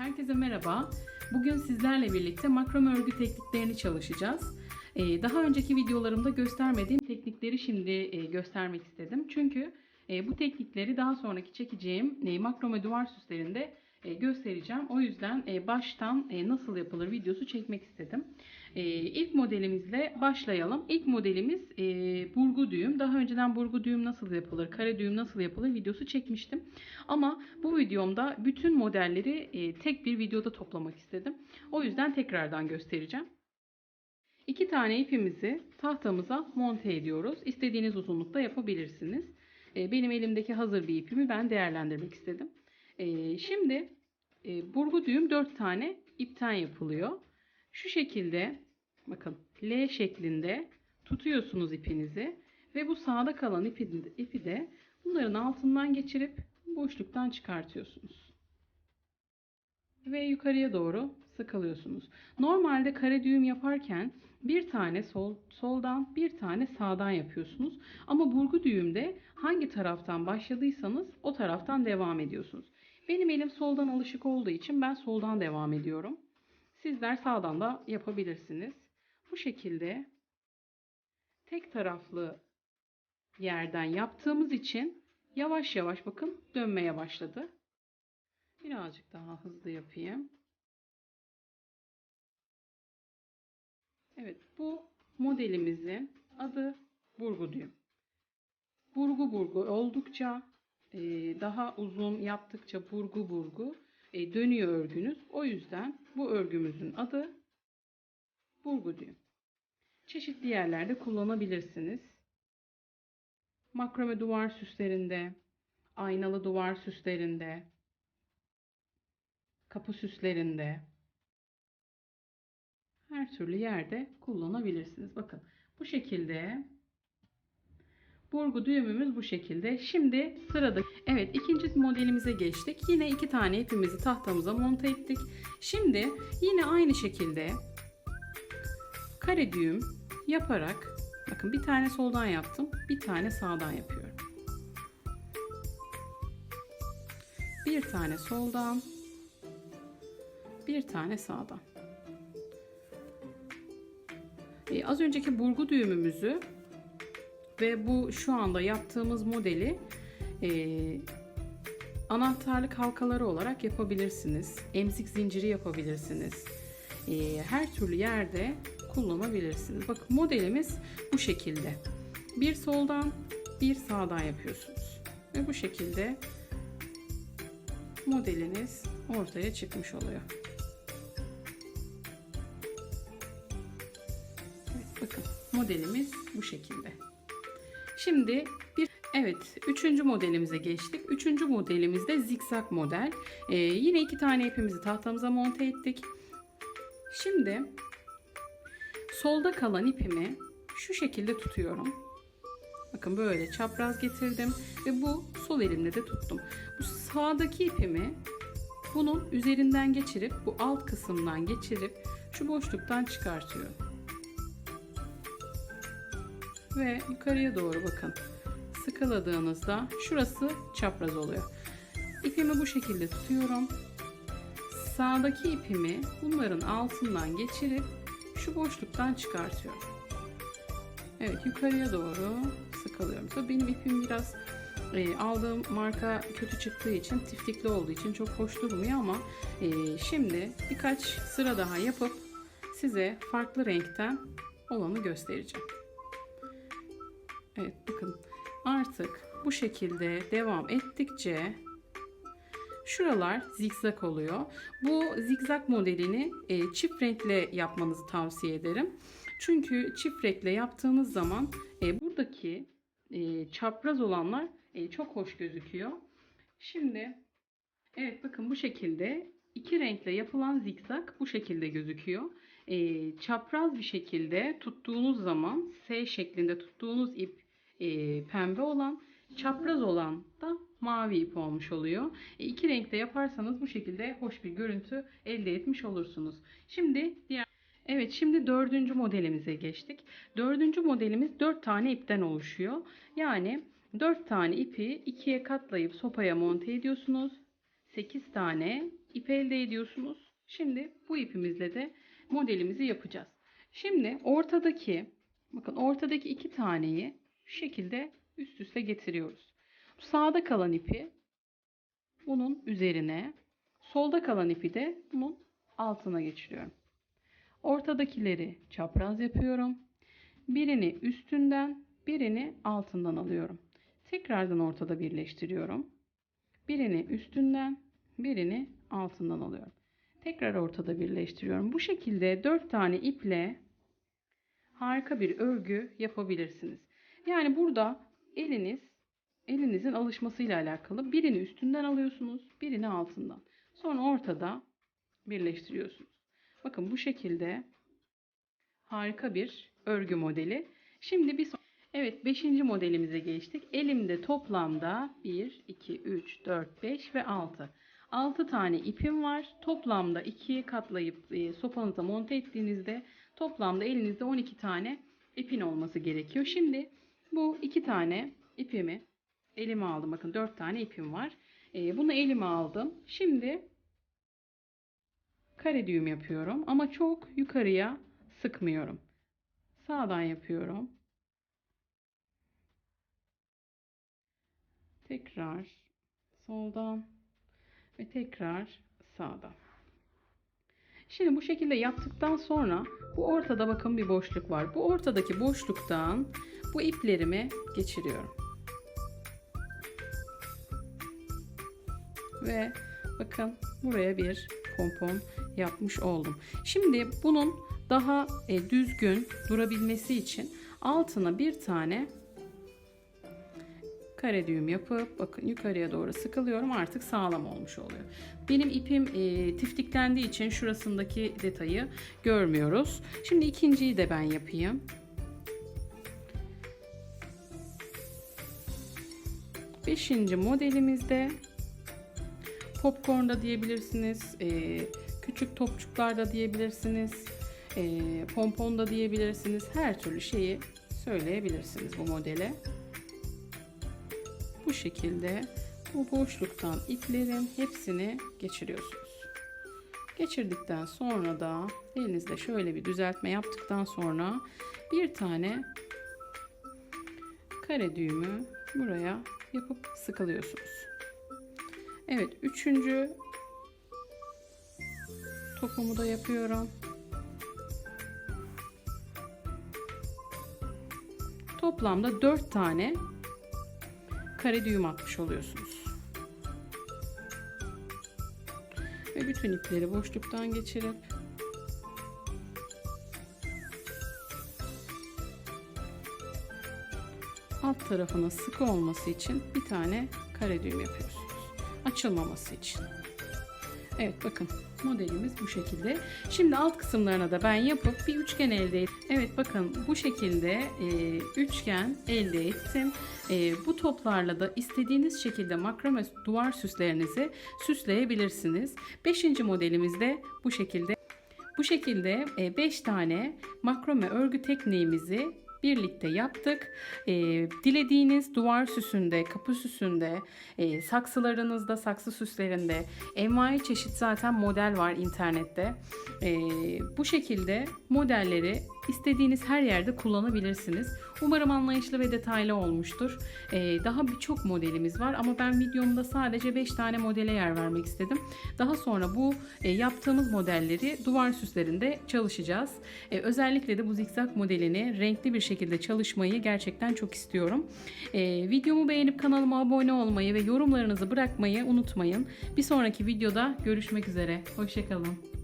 Herkese merhaba. Bugün sizlerle birlikte makrame örgü tekniklerini çalışacağız. Ee, Daha önceki videolarımda göstermediğim teknikleri şimdi e, göstermek istedim. Çünkü e, bu teknikleri daha sonraki çekeceğim e, makrame duvar süslerinde göstereceğim. O yüzden baştan nasıl yapılır videosu çekmek istedim. E, İlk modelimizle başlayalım. İlk modelimiz e, burgu düğüm. Daha önceden burgu düğüm nasıl yapılır, kare düğüm nasıl yapılır videosu çekmiştim. Ama bu videomda bütün modelleri e, tek bir videoda toplamak istedim. O yüzden tekrardan göstereceğim. İki tane ipimizi tahtamıza monte ediyoruz. İstediğiniz uzunlukta yapabilirsiniz. E, benim elimdeki hazır bir ipimi ben değerlendirmek istedim. Şimdi burgu düğüm 4 tane ipten yapılıyor. Şu şekilde bakın L şeklinde tutuyorsunuz ipinizi ve bu sağda kalan ipi, ipi de bunların altından geçirip boşluktan çıkartıyorsunuz. Ve yukarıya doğru sıkılıyorsunuz. Normalde kare düğüm yaparken bir tane sol, soldan bir tane sağdan yapıyorsunuz. Ama burgu düğümde hangi taraftan başladıysanız o taraftan devam ediyorsunuz. Benim elim soldan alışık olduğu için ben soldan devam ediyorum. Sizler sağdan da yapabilirsiniz. Bu şekilde tek taraflı yerden yaptığımız için yavaş yavaş bakın dönmeye başladı. Birazcık daha hızlı yapayım. Evet bu modelimizin adı burgu düğüm. Burgu burgu oldukça daha uzun yaptıkça burgu burgu e, dönüyor örgünüz. O yüzden bu örgümüzün adı burgu düğüm. Çeşitli yerlerde kullanabilirsiniz. Makrame duvar süslerinde, aynalı duvar süslerinde, kapı süslerinde her türlü yerde kullanabilirsiniz. Bakın bu şekilde burgu düğümümüz bu şekilde. Şimdi sırada evet ikinci modelimize geçtik. Yine iki tane ipimizi tahtamıza monte ettik. Şimdi yine aynı şekilde kare düğüm yaparak bakın bir tane soldan yaptım. Bir tane sağdan yapıyorum. Bir tane soldan bir tane sağdan. Ee, az önceki burgu düğümümüzü ve bu şu anda yaptığımız modeli e, anahtarlık halkaları olarak yapabilirsiniz. Emzik zinciri yapabilirsiniz. E, her türlü yerde kullanabilirsiniz. Bakın modelimiz bu şekilde. Bir soldan bir sağdan yapıyorsunuz. Ve bu şekilde modeliniz ortaya çıkmış oluyor. Evet, bakın modelimiz bu şekilde. Şimdi bir evet üçüncü modelimize geçtik. Üçüncü modelimizde zikzak model. Ee, yine iki tane ipimizi tahtamıza monte ettik. Şimdi solda kalan ipimi şu şekilde tutuyorum. Bakın böyle çapraz getirdim ve bu sol elimle de tuttum. Bu sağdaki ipimi bunun üzerinden geçirip bu alt kısımdan geçirip şu boşluktan çıkartıyorum. Ve yukarıya doğru bakın. Sıkıladığınızda şurası çapraz oluyor. İpimi bu şekilde tutuyorum. Sağdaki ipimi bunların altından geçirip şu boşluktan çıkartıyorum. Evet yukarıya doğru sıkılıyorum. Tabii benim ipim biraz e, aldığım marka kötü çıktığı için tiftikli olduğu için çok hoş durmuyor ama e, şimdi birkaç sıra daha yapıp size farklı renkten olanı göstereceğim. Evet bakın artık bu şekilde devam ettikçe şuralar zikzak oluyor. Bu zikzak modelini e, çift renkle yapmanızı tavsiye ederim. Çünkü çift renkle yaptığınız zaman e, buradaki e, çapraz olanlar e, çok hoş gözüküyor. Şimdi evet bakın bu şekilde iki renkle yapılan zikzak bu şekilde gözüküyor. E, çapraz bir şekilde tuttuğunuz zaman S şeklinde tuttuğunuz ip e, pembe olan çapraz olan da mavi ip olmuş oluyor. E, iki renkte yaparsanız bu şekilde hoş bir görüntü elde etmiş olursunuz. Şimdi diğer Evet şimdi dördüncü modelimize geçtik. Dördüncü modelimiz dört tane ipten oluşuyor. Yani dört tane ipi ikiye katlayıp sopaya monte ediyorsunuz. 8 tane ip elde ediyorsunuz. Şimdi bu ipimizle de modelimizi yapacağız. Şimdi ortadaki bakın ortadaki iki taneyi şu şekilde üst üste getiriyoruz. Sağda kalan ipi bunun üzerine, solda kalan ipi de bunun altına geçiriyorum. Ortadakileri çapraz yapıyorum. Birini üstünden, birini altından alıyorum. Tekrardan ortada birleştiriyorum. Birini üstünden, birini altından alıyorum. Tekrar ortada birleştiriyorum. Bu şekilde 4 tane iple harika bir örgü yapabilirsiniz. Yani burada eliniz elinizin alışmasıyla alakalı. Birini üstünden alıyorsunuz, birini altından. Sonra ortada birleştiriyorsunuz. Bakın bu şekilde harika bir örgü modeli. Şimdi bir son- Evet 5. modelimize geçtik. Elimde toplamda 1, 2, 3, 4, 5 ve 6. 6 tane ipim var. Toplamda 2'ye katlayıp e, sopanıza monte ettiğinizde toplamda elinizde 12 tane ipin olması gerekiyor. Şimdi bu 2 tane ipimi elime aldım. Bakın 4 tane ipim var. E, bunu elime aldım. Şimdi kare düğüm yapıyorum ama çok yukarıya sıkmıyorum. Sağdan yapıyorum. Tekrar soldan ve tekrar sağdan. Şimdi bu şekilde yaptıktan sonra bu ortada bakın bir boşluk var. Bu ortadaki boşluktan bu iplerimi geçiriyorum. Ve bakın buraya bir pompon yapmış oldum. Şimdi bunun daha e, düzgün durabilmesi için altına bir tane kare düğüm yapıp bakın yukarıya doğru sıkılıyorum artık sağlam olmuş oluyor. Benim ipim e, tiftiklendiği için şurasındaki detayı görmüyoruz. Şimdi ikinciyi de ben yapayım. Beşinci modelimizde popcorn da diyebilirsiniz, e, küçük topçuklar da diyebilirsiniz, e, pompon da diyebilirsiniz. Her türlü şeyi söyleyebilirsiniz bu modele. Bu şekilde bu boşluktan iplerin hepsini geçiriyorsunuz. Geçirdikten sonra da elinizde şöyle bir düzeltme yaptıktan sonra bir tane kare düğümü buraya yapıp sıkılıyorsunuz. Evet, üçüncü topumu da yapıyorum. Toplamda 4 tane kare düğüm atmış oluyorsunuz. Ve bütün ipleri boşluktan geçirip alt tarafının sıkı olması için bir tane kare düğüm yapıyorsunuz. Açılmaması için. Evet bakın modelimiz bu şekilde. Şimdi alt kısımlarına da ben yapıp bir üçgen elde ettim. Evet bakın bu şekilde e, üçgen elde ettim. E, bu toplarla da istediğiniz şekilde makrame duvar süslerinizi süsleyebilirsiniz. Beşinci modelimiz de bu şekilde. Bu şekilde 5 tane makrome örgü tekniğimizi birlikte yaptık. E, dilediğiniz duvar süsünde, kapı süsünde, e, saksılarınızda, saksı süslerinde envai çeşit zaten model var internette. E, bu şekilde modelleri istediğiniz her yerde kullanabilirsiniz. Umarım anlayışlı ve detaylı olmuştur. E, daha birçok modelimiz var ama ben videomda sadece 5 tane modele yer vermek istedim. Daha sonra bu e, yaptığımız modelleri duvar süslerinde çalışacağız. E, özellikle de bu zikzak modelini renkli bir şekilde çalışmayı gerçekten çok istiyorum. E, videomu beğenip kanalıma abone olmayı ve yorumlarınızı bırakmayı unutmayın. Bir sonraki videoda görüşmek üzere. Hoşçakalın.